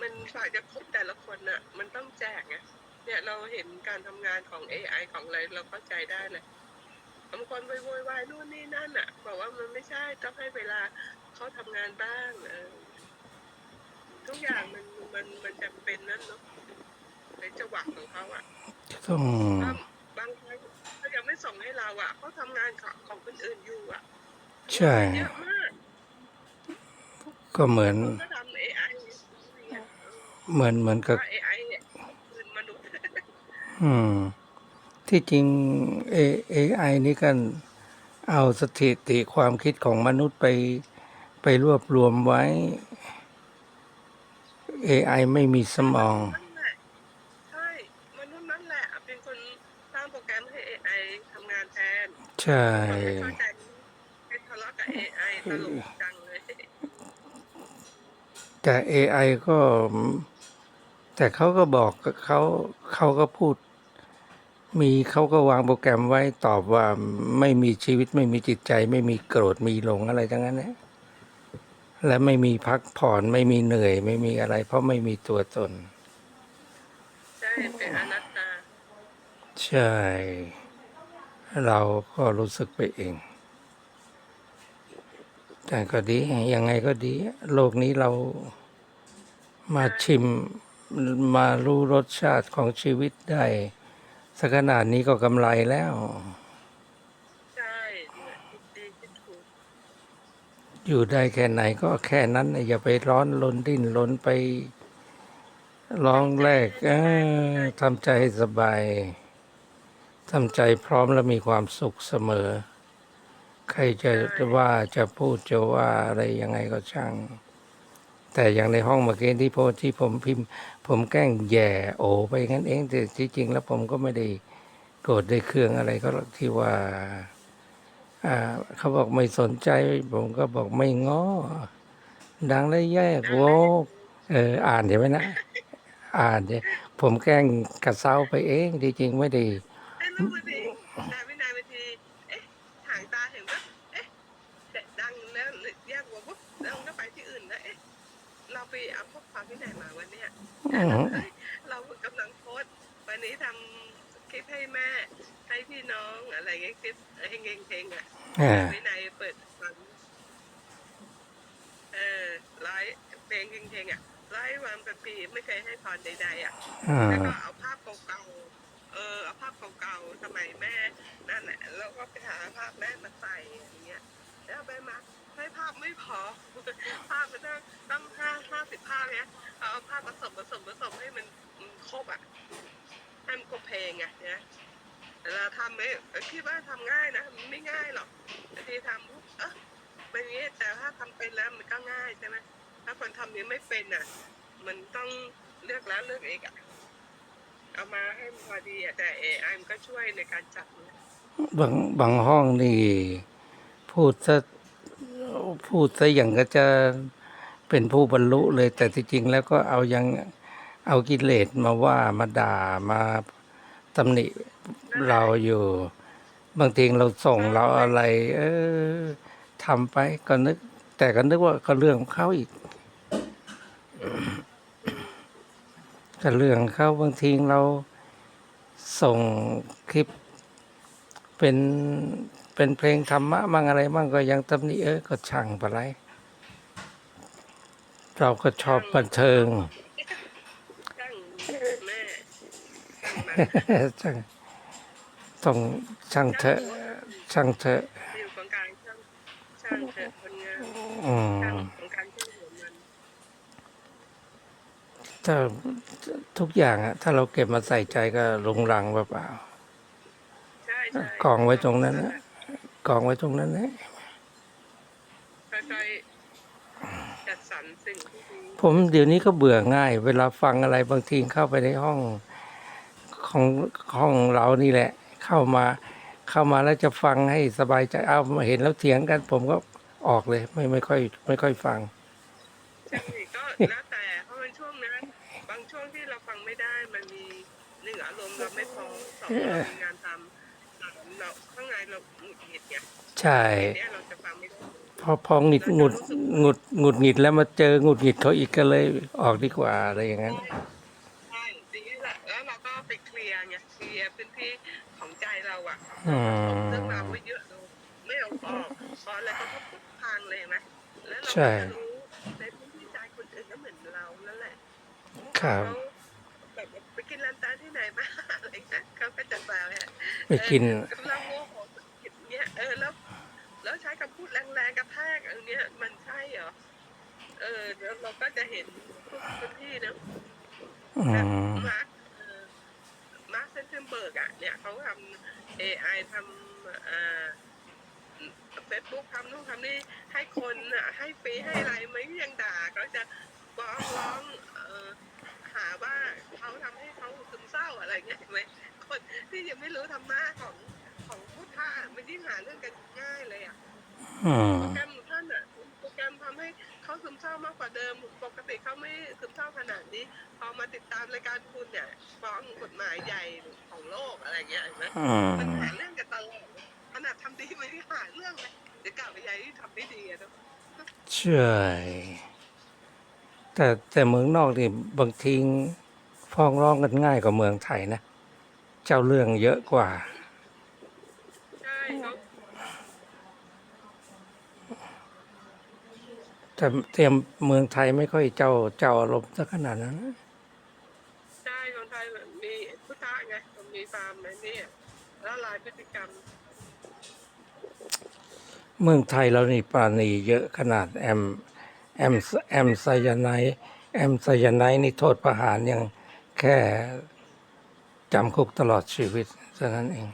มันฝ่ายจะครบแต่ละคนน่ะมันต้องแจกไงเนี่ยเราเห็นการทำงานของ AI ของอะไรเราเข้าใจได้เลยบางคนไปโวยวายนู่นนี่นั่นอะบอกว่ามันไม่ใช่ต้องให้เวลาเขาทำงานบ้างเออทุกอย่างมันมันมันจำเป็นนั่นเนาะในจังหวะของเขาอะต้องบางบางครั้งเขายังไม่ส่งให้เราอะเขาทำงานของของคนอื่นอยู่อะใช่เยอะมากก็เหมือน เขาก็ทำ AI เนี่ย เหมือนเหมือนกับว่า AI เนี่ยคืนมนุษย์อืม ที่จริง A AI นี่กันเอาสถิติความคิดของมนุษย์ไปไปรวบรวมไว้ AI ไม่มีสมองนั่นแหละใช่ มนุษย์นั่นแหละ เป็นคนสร้างโปรแกรมให้ AI ทำงานแทนใช่คนไม่เข้าใจไม่ทะเลาะกับ AI ตลกจังเลย แต่ AI ก็ แต่เขาก็บอกเขาเขาก็พูด มีเขาก็วางโปรแกรมไว้ตอบว่าไม่มีชีวิตไม่มีจิตใจ ไม่มีโกรธมีหลงอะไรทั้งนั้นนะและไม่มีพักผ่อนไม่มีเหนื่อย ไม่มีอะไร เพราะไม่มีตัวตน ใช่เป็นอนัตตา ใช่ เราก็รู้สึกไปเอง แต่ก็ดียังไงก็ดี โลกนี้เรามาชิม มารู้รสชาติของชีวิตได้สักขนาดนี้ก็กำไรแล้ว ใช่เนี่ยคิดดีคิดถูกอยู่ได้แค่ไหนก็แค่นั้นน่ะอย่าไปร้อนรนดิ้นรนไปร้องแรกเออทำใจให้สบายทำใจพร้อมและมีความสุขเสมอ ใครจะว่าจะพูดจะว่าอะไรยังไงก็ช่าง แต่อย่างในห้องเมื่อกี้ที่โพสต์ที่ผมพิมพ์ ผมแกล้งแย่โอไปงั้นเองแต่ที่จริงแล้วผมก็ไม่ได้โกรธได้เครื่องอะไรก็ที่ว่าเขาบอกไม่สนใจ ผมก็บอกไม่ง้อดังและแยกโวกเอออ่านเดี๋ยวไหมนะ อ่านเดี๋ยวผมแกล้งกระเซ้าไปเองที่จริงไม่ได้ ยอือหือเรากำลังโพสต์วันนี้ทำคลิปให้แม่ ให้พี่น้องอะไรเงี้ยคลิปเฮงเฮงเฮงอะอ่าวินัยเปิดฟังเออไลฟ์เพลงเฮงๆอะไลฟ์วันเป็นปีไม่เคยให้พรใดๆอะอ่าแล้วก็เอาภาพเก่าๆเออเอาภาพเก่าๆสมัยแม่นั่นแหละแล้วก็ไปหาภาพแม่มาใส่อย่างเงี้ยแล้วไปมา ให้ภาพไม่พอภาพมันต้องต้องห้าห้าสิบภาพเนี้ยเอาภาพผสมผสมผสมให้มันครบอะให้มันครบเพลงอะเนี่ยแต่เราทำไม่คิดว่าทำง่ายนะมันไม่ง่ายหรอกบางทีทำปุ๊บเออเป็นอย่างนี้แต่ถ้าทำเป็นแล้วมันก็ง่ายใช่ไหมถ้าคนทำนี้ไม่เป็นอะ มันต้องเลือกแล้วเลือกอีกอะเอามาให้มันพอดีอะแต่ AI มันก็ช่วยในการจับ บางบางห้องนี่ พูดซะ พูดซะอย่างก็จะเป็นผู้บรรลุเลย แต่ที่จริงแล้วก็เอายังเอากิเลสมาว่ามาด่ามาตำหนิเราอยู่ บางทีเราส่งเราอะไร เออทำไปก็นึก แต่ก็นึกว่าก็เรื่องของเขาอีกก็เรื่องของเขาบางทีเราส่งคลิปเป็น เป็นเพลงธรรมะมั่งอะไรมั่งก็ยังตำหนิเออก็ช่างไปไรเราก็ชอบบันเทิงช่างแม่ช่างมันช่างต้องช่างเถอะช่างเถอะอยู่ตรงกลางช่างช่างเถอะคนงานอืช่างมตรงกลางช่างหัวมันถ้าทุกอย่างอะถ้าเราเก็บมาใส่ใจก็ลงรังเปล่าใช่ใช่ๆกองไว้ตรงนั้นนะ กองไว้ตรงนั้นนะค่อยๆจัดสรรสิ่งที่ดีผมเดี๋ยวนี้ก็เบื่อง่าย เวลาฟังอะไรบางทีเข้าไปในห้องของห้องเรานี่แหละ เข้ามาเข้ามาแล้วจะฟังให้สบายใจเอามาเห็นแล้วเถียงกัน ผมก็ออกเลย ไม่ไม่ค่อย ไม่ค่อยฟังใช่ก็แล้วแต่เพราะมันช่วงนั้นบางช่วงที่เราฟังไม่ได้มันมีหนึ่งอารมณ์เราไม่พร้อมสองเรามีงานทำสาม เราข้างในเราหงุดหงิดไงใช่เนี่ยเราจะฟังไม่ได้พอพอหงิดหงุดหงุดหงุดหงิดแล้วมาเจอหงุดหงิดเขาอีกก็เลยออกดีกว่าอะไรอย่างนั้น ใช่ดีแหละแล้วเราก็ไปเคลียร์ไงเคลียร์พื้นที่ของใจเราอะอืม เรื่องราวไว้เยอะเราไม่เอาออกพออะไรก็พุกพังเลยนะแล้วเราใช่ก็จะรู้ในพื้นที่ใจคนอื่นก็เหมือนเรานั่นแหละ ครับ เขาแบบไปกินร้านตาที่ไหนมาอะไรเงี้ยเขาก็จะแซวเนี่ยไปกินกำลังโมโหอย่างเงี้ยเออแล้ว แล้วใช้คำพูดแรงๆกระแทกอัน เนี้ยมันใช่เหรอ เออแล้วเราก็จะเห็นทุกพื้นที่เนอะอืแบบมมาร์คเอ่อมาร์คเซนเทนเบิร์กอะ เนี่ยเขาทำ AI ทำอ่าเฟซบุ๊กทำนู่นทำนี่ให้คนอะ ให้ฟรีให้อะไรไม่ยังด่าก็จะฟ้องร้องเอ่อหาว่าเขาทำให้เขาซึมเศร้าอะไรเงี้ยเห็นไหมคนที่ยังไม่รู้ธรรมะของของพุทธะมันยิ่งหาเรื่องกันง่ายเลยอะอืมโปรแกรมของท่า นอะโปรแกรมทำให้เขาซึมเศร้ามากกว่าเดิม ปกติเขาไม่ซึมเศร้าขนาดนี้ พอมาติดตามรายการคุณเนี่ยฟ้องกฎหมายใหญ่ของโลกอะไรเงี้ยเห็นไหมอืมมันหาเรื่องกันตลอดขนาดทำดีไม่ได้หาเรื่องเลยเดี๋ยวกล่าวไปยายที่ทำไม่ดีอะเนาะใช่แต่แต่เมืองนอกนี่บางทีฟ้องร้องกันง่ายกว่าเมืองไทยนะ เจ้าเรื่องเยอะกว่า ใช่เขา แต่เตรียมเมืองไทยไม่ค่อยเจ้าเจ้าอารมณ์สักขนาดนั้นนะใช่คนไทยแบบมีพุทธะไงมันมีความในนี่ละลายพฤติกรรม เมืองไทยเรานี่ปราณีเยอะขนาดแอมแอมแอมไซยาไนด์แอมไซยาไนด์นี่โทษประหารยังแค่จำคุกตลอดชีวิตเท่านั้นเอง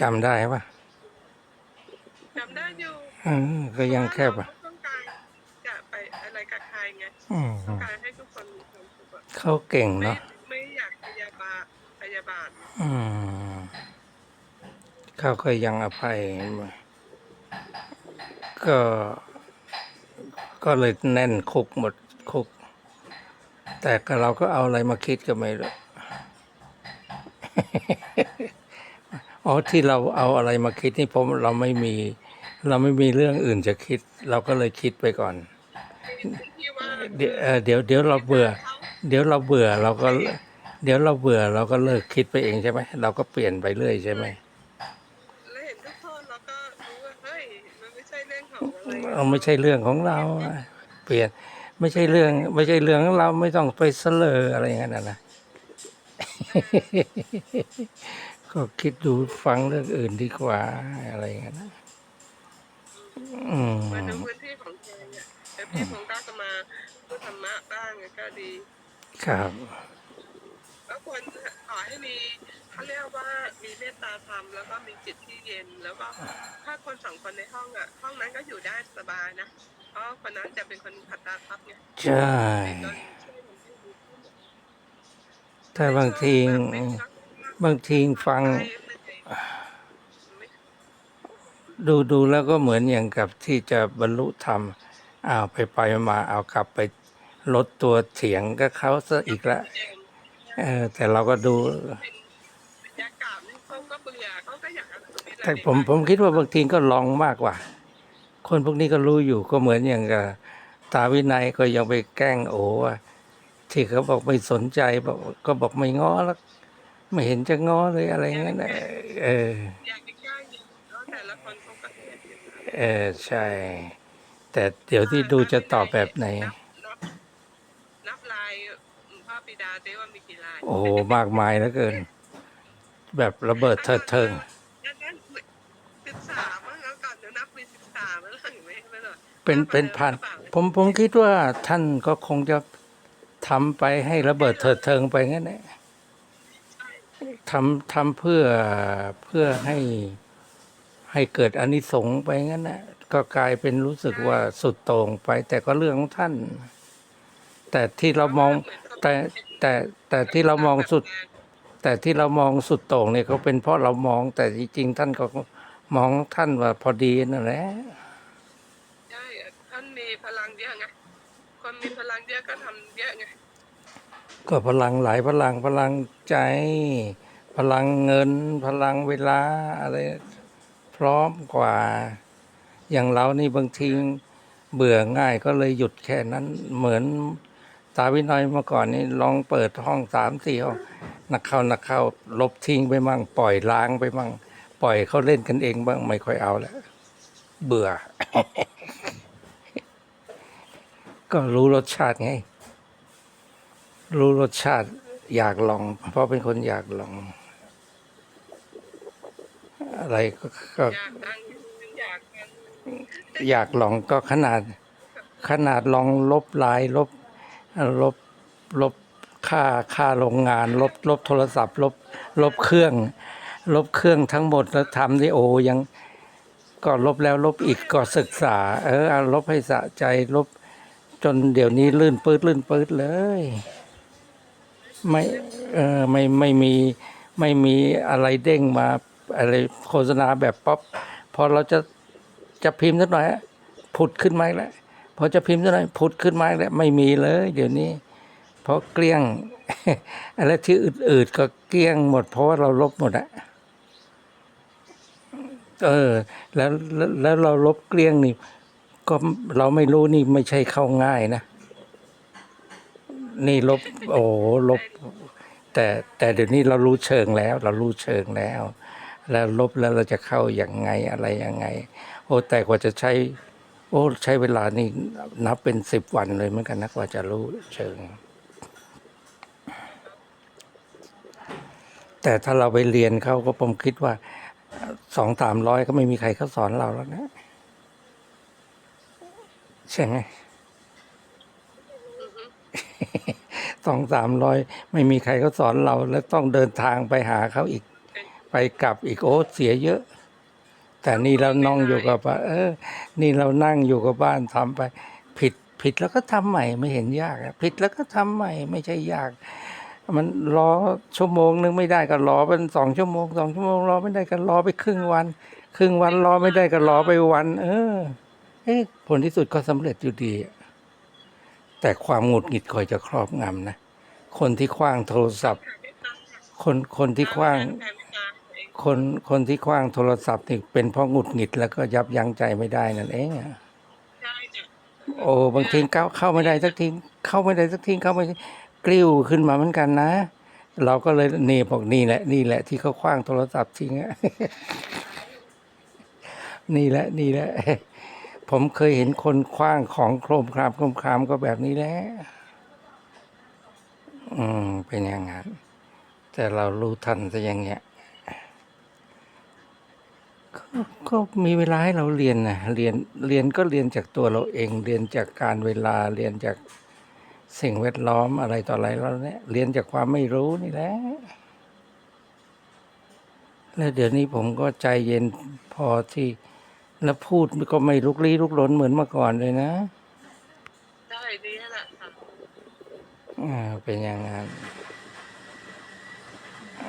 จำได้ปะ จำได้อยู่เออก็ยังแค่ปะเพราะว่าเราต้องการจะไปอะไรกับใครไงอืมต้องการให้ทุกคนมีความสุขอะเขาเก่งไม่เนาะไม่อยากพยาบาทพยาบาทอืมเขาก็ยังอภัยก็ ก็เลยแน่นคุกหมดคุก แต่ก็เราก็เอาอะไรมาคิดก็ไม่รู้ อ๋อที่เราเอาอะไรมาคิดนี่ผมเราไม่มี เราไม่มีเรื่องอื่นจะคิด เราก็เลยคิดไปก่อนที่ว่าเดี๋ยวเอ่อเดี๋ยวเดี๋ยวเราเบื่อเขาเดี๋ยวเราเบื่อเราก็ เดี๋ยวเราเบื่อเราก็เลิกคิดไปเองใช่ไหมเราก็เปลี่ยนไปเรื่อยใช่ไหมแล้วเห็นทุกโทษเราก็รู้ว่าเฮ้ยมันไม่ใช่เรื่องของอะไรเราไม่ใช่เรื่องของเราอะเปลี่ยนไม่ใช่เรื่อง ไม่ใช่เรื่องของเราไม่ต้องไปเสลออะไรอย่างนั้นนะนะก็คิดดูฟังเรื่องอื่นดีกว่าอะไรอย่างนั้นนะอื มมาดูพื้นที่ของแกเนี่ยแต่พี่ผมก็จะมาพูดธรรมะบ้างก็ดีครับก็ควรขอให้มีเขาเรียกว่ามีเมตตาธรรมแล้วก็มีจิตที่เย็นแล้วก็ถ้าคนสองคนในห้องอะ ห้องนั้นก็อยู่ได้สบายนะเพราะคนนั้นจะเป็นคนขัดตาทับไงใช่จนช่วยมันให้ดีขึ้นแต่บางทีบางทีฟัง ดูดูแล้วก็เหมือนอย่างกับที่จะบรรลุธรรมอ้าวไปไปมาเอากลับไปลดตัวเถียงก็เขาซะอีกแล้วเออแต่เราก็ดูแต่ผมผมคิดว่าบางทีก็ลองมากกว่า คนพวกนี้ก็รู้อยู่ก็เหมือนอย่างกับตาวินัยก็ยังไปแกล้งโอ้ว่าที่เขาบอกไม่สนใจบอกก็บอกไม่ง้อแล้ว ไม่เห็นจะง้อเลยอะไรอย่างนั้นน่ะเออ เออใช่ แต่เดี๋ยวที่ดูจะตอบแบบไหน นับนับนับลายพระบิดาเต้ว่ามีกี่ลายโอ้โหมากมายเหลือเกิน แบบระเบิดเถิดเทิงงั้นงั้นสิบสามมั้งแล้วก่อนเดี๋ยวนับมีสิบสามแล้วหลังไม่ไม่หรอกเป็นเป็นพันผมผมคิดว่าท่านก็คงจะทำไปให้ระเบิดเถิดเทิงไปงั้นแหละใช่ทำทำเพื่อเพื่อให้ ให้เกิดอานิสงส์ไปงั้นนะก็กลายเป็นรู้สึกว่าสุดโต่งไป แต่ก็เรื่องของท่าน แต่ที่เรามองแต่แต่แต่ที่เรามองสุด แต่ที่เรามองสุดโต่งเนี่ยเขาเป็นเพราะเรามอง แต่จริงๆท่านก็มองท่านว่าพอดีนั่นแหละใช่ท่านมีพลังเยอะไงคนมีพลังเยอะก็ทำเยอะไงก็พลังหลายพลังพลังใจ พลังเงิน พลังเวลาอะไร พร้อมกว่า อย่างเรานี่บางทีเบื่อง่ายก็เลยหยุดแค่นั้นเหมือนตาวินัยเมื่อก่อนนี้ลองเปิดห้องสามสี่ห้องนักเข้านักเข้าลบทิ้งไปมั่งปล่อยล้างไปมั่งปล่อยเขาเล่นกันเองบ้างไม่ค่อยเอาแล้วเบื่อ ก็รู้รสชาติไง รู้รสชาติอยากลอง เพราะเป็นคนอยากลอง อะไรก็อยากอยากลองก็ขนาด ขนาดลองลบลายลบลบลบค่าค่าโรงงาน ลบลบโทรศัพท์ ลบลบเครื่อง ลบเครื่องทั้งหมดแล้วทำที่โอยังก็ลบแล้วลบอีกก็ศึกษา เออลบให้สะใจลบจนเดี๋ยวนี้ลื่นปื๊ดลื่นปื๊ดเลย ไม่เออไม่ไม่มีไม่มีอะไรเด้งมา อะไรโฆษณาแบบป๊อปพอเราจะจะพิมพ์สักหน่อยอะผุดขึ้นมาแล้วพอจะพิมพ์สักหน่อยผุดขึ้นมาแล้วไม่มีเลย เดี๋ยวนี้ เพราะเกลี้ยงอะไรที่อืดๆก็เกลี้ยงหมด เพราะว่าเราลบหมดอะเออแล้วแล้วเราลบเกลี้ยงนี่ ก็เราไม่รู้นี่ไม่ใช่เข้าง่ายนะ นี่ลบ โอ้ลบ แต่แต่เดี๋ยวนี้เรารู้เชิงแล้ว เรารู้เชิงแล้ว แล้วลบแล้วเราจะเข้าอย่างไงอะไรยังไง โอ้แต่กว่าจะใช้ โอ้ใช้เวลานี่นับเป็นสิบวันเลยเหมือนกันนะกว่าจะรู้เชิง แต่ถ้าเราไปเรียนเขาก็ผมคิดว่าสองสามร้อยก็ไม่มีใครเขาสอนเราแล้วนะใช่ไหมสองสามร้อยไม่มีใครเขาสอนเรา แล้วต้องเดินทางไปหาเขาอีก ไปกลับอีกโอ้เสียเยอะ แต่นี่เรานั่งอยู่กับบ้าเออ นี่เรานั่งอยู่กับบ้านทำไป ผิดผิดแล้วก็ทำใหม่ไม่เห็นยากอะผิดแล้วก็ทำใหม่ไม่ใช่ยาก มันรอชั่วโมงนึงไม่ได้ก็รอเป็นสองชั่วโมงสองชั่วโมงรอไม่ได้ก็รอไปครึ่งวัน ครึ่งวันรอไม่ได้ก็รอไปวัน เออเอ๊ะผลที่สุดก็สำเร็จอยู่ดี แต่ความหงุดหงิดคอยจะครอบงำนะคนที่คว้างโทรศัพท์ คนคนที่คว้าง คนคนที่คว้างโทรศัพท์นี่เป็นเพราะหงุดหงิดแล้วก็ยับยั้งใจไม่ได้นั่นเองอะใช่เนี่ยโอ้บางทีเข้าเข้าไม่ได้สักทีเข้าไม่ได้สักทีเข้าไม่ได้กลิ้วขึ้นมาเหมือนกันนะ เราก็เลยนี่บอกนี่แหละ นี่แหละ ที่เขาคว้างโทรศัพท์ทิ้งอะนี่แหละนี่แหละ ผมเคยเห็นคนคว้างของโครมครามโครมครามก็แบบนี้แหละอืมเป็นอย่างนั้นแต่เรารู้ทันซะอย่างเงี้ย ก็ก็มีเวลาให้เราเรียนนะเรียนเรียนก็เรียนจากตัวเราเอง เรียนจากการเวลาเรียนจากสิ่งแวดล้อมอะไรต่ออะไรแล้วเนี่ยเรียนจากความไม่รู้นี่แหละแล้วเดี๋ยวนี้ผมก็ใจเย็นพอที่แล้วพูดก็ไม่ลุกลี้ลุกลนเหมือนเมื่อก่อนเลยนะใช่ดีแล้วล่ะค่ะอ่าเป็นอย่างนั้น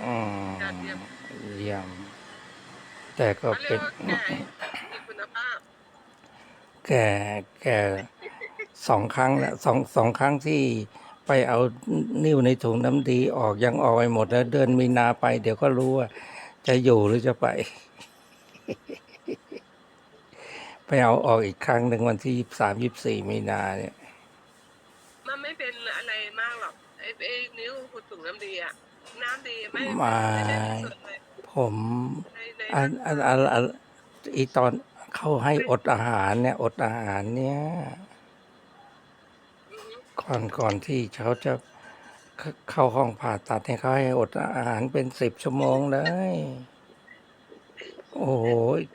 อืมยอดเยี่ยมเยี่ยม แต่ก็เขาเรียเป็นกว่าแก่มีคุณภาพแก่แก่สองครั้งแล้วสองสองครั้งที่ไปเอานิ้วในถุงน้ำดีออกยังออกไปหมดแล้ว เดินมีนาไป เดี๋ยวก็รู้ว่า จะอยู่หรือจะไป ไปเอาออกอีกครั้งหนึ่งวันที่ยี่สามยี่สี่มีนาเนี่ย มันไม่เป็นอะไรมากหรอกไอ้ไอ้นิ้วขุดถุงน้ำดีอะน้ำดีไม่ไม่ได้มีส่วนอะไรผมในใน อันอันอันอันอีตอนเขาให้อดอาหารเนี่ย อดอาหารเนี่ยอือฮึก่อนก่อนที่เขาจะเข้าเข้าห้องผ่าตัดเนี่ยเขาให้อดอาหารเป็นสิบชั่วโมงเลย โอ้โห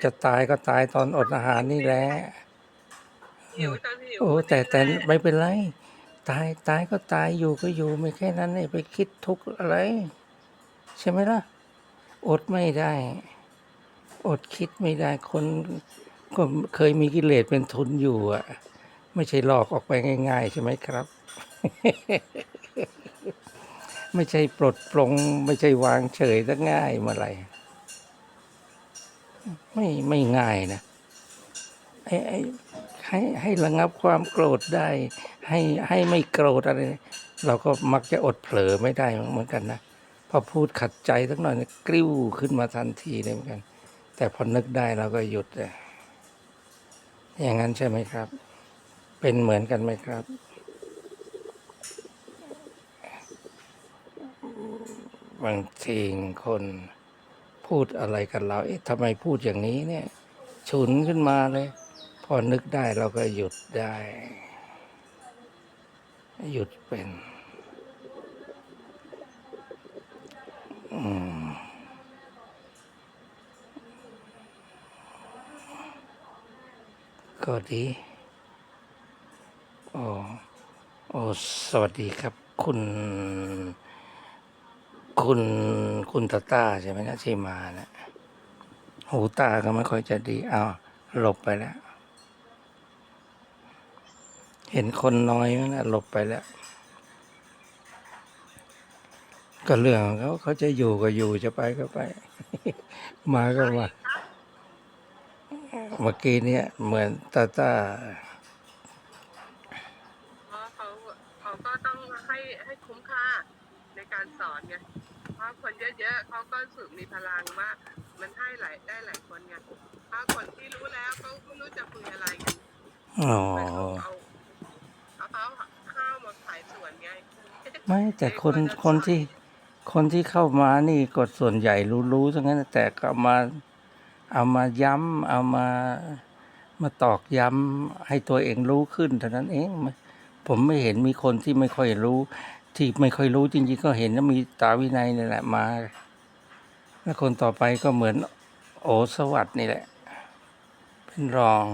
จะตายก็ตายตอนอดอาหารนี่แหละหิวตอนหิวโอ้แต่แต่ไม่เป็นไร ตายตายก็ตายอยู่ก็อยู่ไม่แค่นั้นเลยไปคิดทุกข์อะไร ใช่ไหมล่ะ อดไม่ได้ อดคิดไม่ได้คนก็เคยมีกิเลสเป็นทุนอยู่อะ ไม่ใช่หลอกออกไปง่าย ๆ ใช่ไหมครับ ไม่ใช่ปลดปลง ไม่ใช่วางเฉยซะง่ายเมื่อไร ไม่ไม่ง่ายนะไอ้ไอ้ให้ให้ระงับความโกรธได้ ให้ให้ไม่โกรธอะไร เราก็มักจะอดเผลอไม่ได้เหมือนกันนะพอพูดขัดใจสักหน่อยเนี่ยกริ้วขึ้นมาทันทีเลยเหมือนกัน แต่พอนึกได้เราก็หยุดอย่างนั้นใช่ไหมครับ เป็นเหมือนกันไหมครับ บางทีคนพูดอะไรกับเรา เอ๊ะทำไมพูดอย่างนี้เนี่ย ฉุนขึ้นมาเลย พอนึกได้เราก็หยุดได้ หยุดเป็น อืม ก็ดีโอ้โอ้สวัสดีครับ คุณ คุณคุณตาตาใช่ไหมนะที่มานะหูตาก็ไม่ค่อยจะดีอ้าวหลบไปแล้ว เห็นคนน้อยมั้งนะหลบไปแล้ว ก็เรื่องเขาเขาจะอยู่ก็อยู่จะไปก็ไป มาก็มา เมื่อกี้เนี่ยเหมือนตาตาเพราะเขาเขาก็ต้องให้ให้คุ้มค่าในการสอนไงเพราะคนเยอะๆเขาก็รู้สึกมีพลังว่ามันให้หลายได้หลายคนไงถ้าคนที่รู้แล้วเขาไม่รู้จะคุยอะไรกันอ๋อเอาเอาเอาข้าวมาขายสวนไงไม่แต่คนคนที่คนที่เข้ามานี่ก็ส่วนใหญ่รู้ๆทั้งนั้นแต่ก็เอามา เอามาย้ำเอามามาตอกย้ำให้ตัวเองรู้ขึ้นเท่านั้นเองไม่ผมไม่เห็นมีคนที่ไม่ค่อยรู้ ที่ไม่ค่อยรู้จริงๆ ก็เห็นว่ามีตาวินัยนี่แหละมา แล้วคนต่อไปก็เหมือนโอสวัสด์นี่แหละ เป็นรอง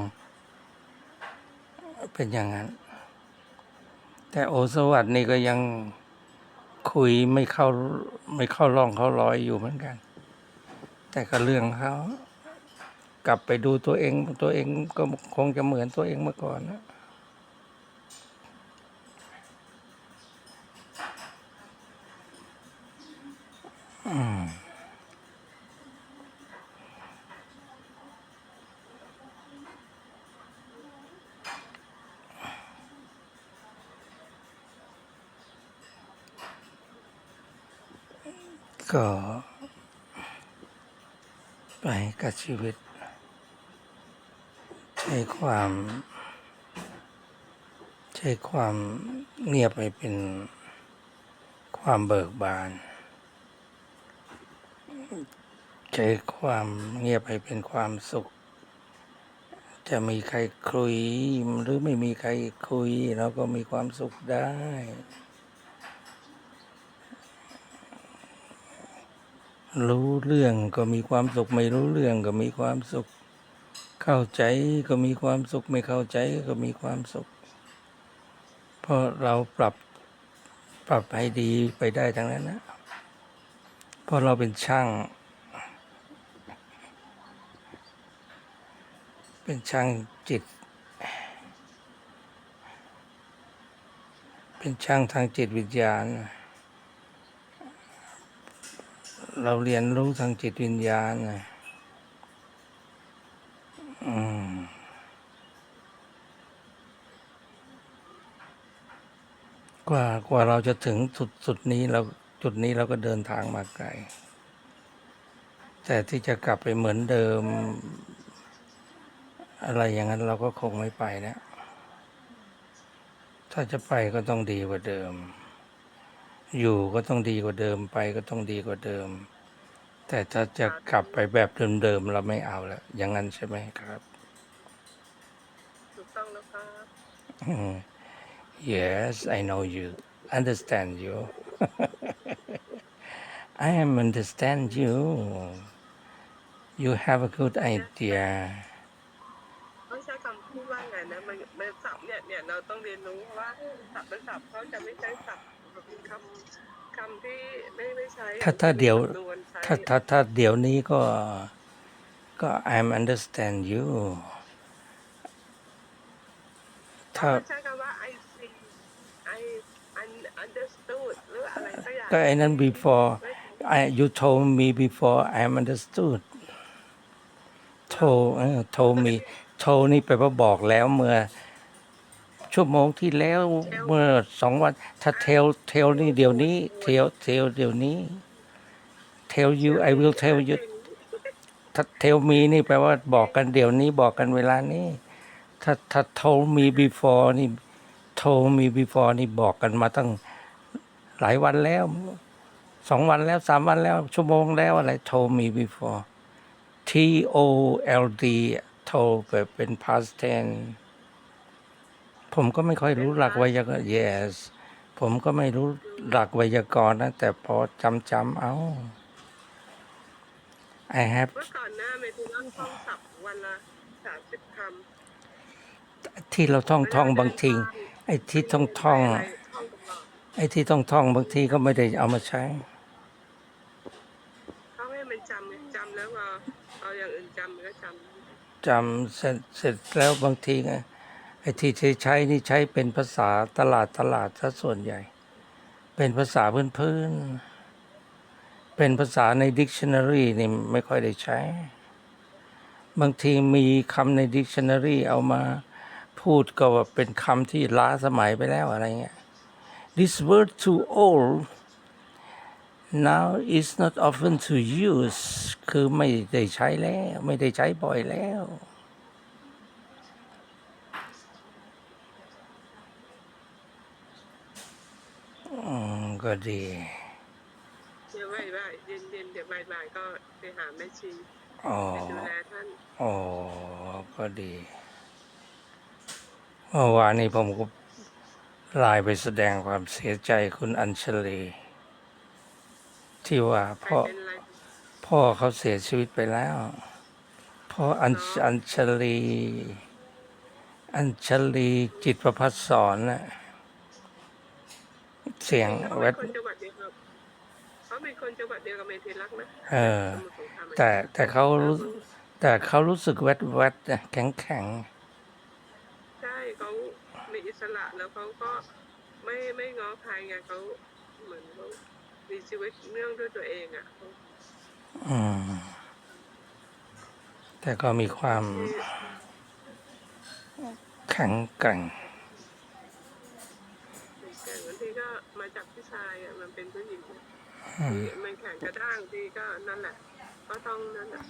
เป็นอย่างนั้น แต่โอสวัสด์นี่ก็ยังคุยไม่เข้าไม่เข้าร่องเข้ารอยอยู่เหมือนกัน แต่ก็เรื่องเขา กลับไปดูตัวเองตัวเองก็คงจะเหมือนตัวเองเมื่อก่อนนะก็ไปกับชีวิต ช้ความ ใช้ความเงียบไปเป็นความเบิกบาน ใช้ความเงียบไปเป็นความสุข จะมีใครคุยหรือไม่มีใครคุยเราก็มีความสุขได้ รู้เรื่องก็มีความสุขไม่รู้เรื่องก็มีความสุข เข้าใจก็มีความสุขไม่เข้าใจก็มีความสุข เพราะเราปรับปรับให้ดีไปได้ทั้งนั้นนะเพราะเราเป็นช่าง เป็นช่างจิต เป็นช่างทางจิตวิญญาณ เราเรียนรู้ทางจิตวิญญาณนะอืม กว่ากว่าเราจะถึงสุดสุดนี้เราจุดนี้เราก็เดินทางมาไกล แต่ที่จะกลับไปเหมือนเดิม อะไรอย่างนั้นเราก็คงไม่ไปแล้วถ้าจะไปก็ต้องดีกว่าเดิม อยู่ก็ต้องดีกว่าเดิมไปก็ต้องดีกว่าเดิม แต่ถ้าจะกลับไปแบบเดิมๆเราไม่เอาแล้ว อย่างนั้นใช่ไหมครับถูกต้องแล้วครับ Mm. Yes, I know you. Understand you. I am understand you. You have a good idea. ต้องใช้คำพูดว่าไงนะมันมันศัพท์เนี่ยเนี่ยเราต้องเรียนรู้เพราะว่าศัพท์เป็นศัพท์เขาจะไม่ใช้ศัพท์คำคำที่ไม่ไม่ใช้ถ้าถ้าเดี๋ยวสำนวนใช้ถ้าถ้าถ้าเดี๋ยวนี้ก็ก็ I am understand you ถ้า ใช้คำว่า I see I un- understood หรืออะไรสั ก็ไอ้นั้น before I you told me before I understood told เออ told me told นี่แปลว่าบอกแล้วเมื่อ ชั่วโมงที่แล้วเมื่อสองวันถ้า tell tell นี่เดี๋ยวนี้ tell tell เดี๋ยวนี้ tell you I will tell you เทลมีนี่แปลว่าบอกกันเดี๋ยวนี้บอกกันเวลานี้ถ้าถ้า told me before นี่ told me before นี่บอกกันมาตั้ง หลายวันแล้วสองวันแล้วสามวันแล้ว ชั่วโมงแล้วอะไร told me before T O L D told แบบเป็น past tense ผมก็ไม่ค่อยรู้หลักไวยากรณ์ yes ผมก็ไม่รู้หลักไวยากรณ์นะ แต่พอจำจำๆเอา I have เมื่อก่อนหน้าเมทีนั่งท่องศัพท์วันละสามสิบคำที่เราท่องท่องบางทีไอ้ที่ท่องท่องะ ไรท่องกับเราไอ้ที่ท่องท่องบางทีก็ไม่ได้เอามาใช้เขาให้มันจำไงจำแล้วพอเอาอย่างอื่นจำมันก็จำจำเสร็จเสร็จแล้วบางทีไงไอ้ที่ใช้ใช้นี่ใช้เป็นภาษาตลาดตลาดซะส่วนใหญ่ เป็นภาษาพื้นพื้นๆเป็นภาษาใน dictionary นี่ไม่ค่อยได้ใช้ บางทีมีคำใน dictionary เอามาพูดก็ว่าเป็นคำที่ล้าสมัยไปแล้วอะไรเงี้ย this word too old now is not often to use คือไม่ได้ใช้แล้ว ไม่ได้ใช้บ่อยแล้วอืมก็ดีเดี๋ยวบ่ายๆเย็นๆเดี๋ยวบ่ายๆก็ไปหาแม่ชีอ๋อไปดูแลท่านอ๋อก็ดีเมื่อวานนี้ผมก็ ไลน์ไปแสดงความเสียใจคุณอัญชลี ที่ว่าใครพ่อเป็นอะไรพ่อเขาเสียชีวิตไปแล้ว พ่ออัญอัญชลี อัญชลีจิตประพัฒสอนน่ะเสียงเขาแวเป็นดคนจังหวัดเดียวกับเขาเป็นคนจังหวัดเดียวกับเมธีรักษ์นะเออสมุทรสงครามแต่แต่เขารู้แต่เขารู้สึกแวดแวดๆนะแข็งแข็งใช่เขามีอิ สระแล้วเขาก็ไม่ไม่ง้อใครไงเขาเหมือนเขามีชีวิตเนื่องด้วยตัวเองอะเขาๆอืมแต่ก็มีความแข็งแกร่งแต่บางทีก็มาจากผู้ชายอะมันเป็นผู้หญิงอืมมันแข็งกระด้างทีก็นั่นแหละ ก็ต้องนั่นแหละ